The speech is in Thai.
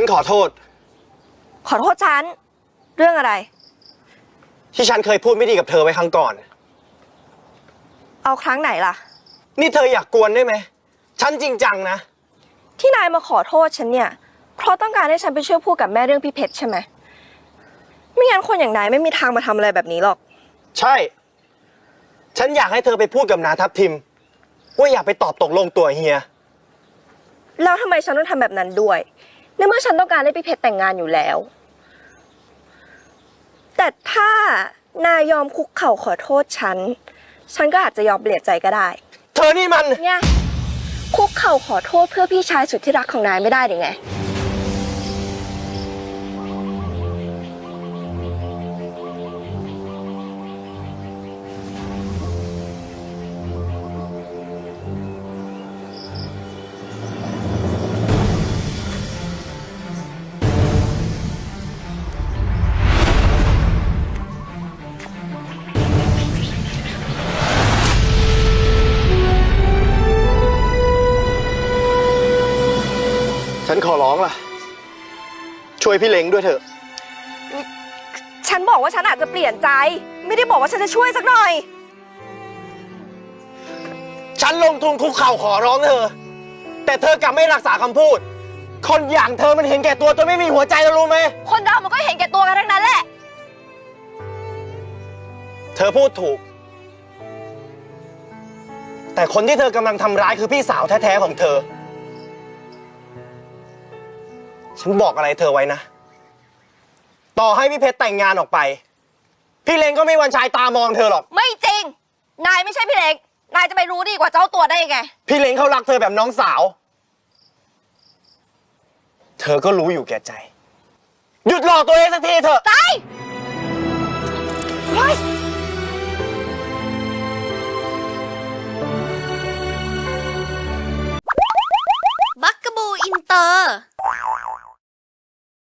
ฉันขอโทษ ขอโทษฉัน เรื่องอะไร ที่ฉันเคยพูดไม่ดีกับเธอไว้ครั้งก่อน เอาครั้งไหนล่ะ นี่เธออยากกวนได้ไหม ฉันจริงจังนะ ที่นายมาขอโทษฉันเนี่ย เพราะต้องการให้ฉันไปช่วยพูดกับแม่เรื่องพี่เพชรใช่ไหม ไม่งั้นคนอย่างนายไม่มีทางมาทำอะไรแบบนี้หรอก ใช่ ฉันอยากให้เธอไปพูดกับนาทัพทิม ว่าอยากไปตอบตกลงตัวเฮีย แล้วทำไมฉันต้องทำแบบนั้นด้วย ในเมื่อฉันต้องการให้พี่เพชรแต่งงานอยู่แล้ว แต่ถ้านายยอมคุกเข่าขอโทษฉัน ฉันก็อาจจะยอมเปลี่ยนใจก็ได้ เธอนี่มัน เนี่ยคุกเข่าขอโทษเพื่อพี่ชายสุดที่รักของนายไม่ได้หรือไง ฉันขอร้องล่ะ ช่วยพี่เล้งด้วยเถอะ ฉันบอกว่าฉันอาจจะเปลี่ยนใจ ไม่ได้บอกว่าฉันจะช่วยสักหน่อย ฉันลงทุนคุกเข่าขอร้องเธอ แต่เธอกลับไม่รักษาคำพูด คนอย่างเธอมันเห็นแก่ตัวจนไม่มีหัวใจแล้วรู้ไหม คนเรามันก็เห็นแก่ตัวกันทั้งนั้นแหละ เธอพูดถูก แต่คนที่เธอกำลังทำร้ายคือพี่สาวแท้ ๆ ของเธอ ฉันบอกอะไรเธอไว้นะ ต่อให้พี่เพชรแต่งงานออกไป พี่เลงก็ไม่มีวันชายตามองเธอหรอก ไม่จริง นายไม่ใช่พี่เล็ก นายจะไปรู้ดีกว่าเจ้าตัวได้ยังไง พี่เลงเขารักเธอแบบน้องสาว เธอก็รู้อยู่แก่ใจ หยุดหลอกตัวเองสักทีเถอะ ตายเฮ้ย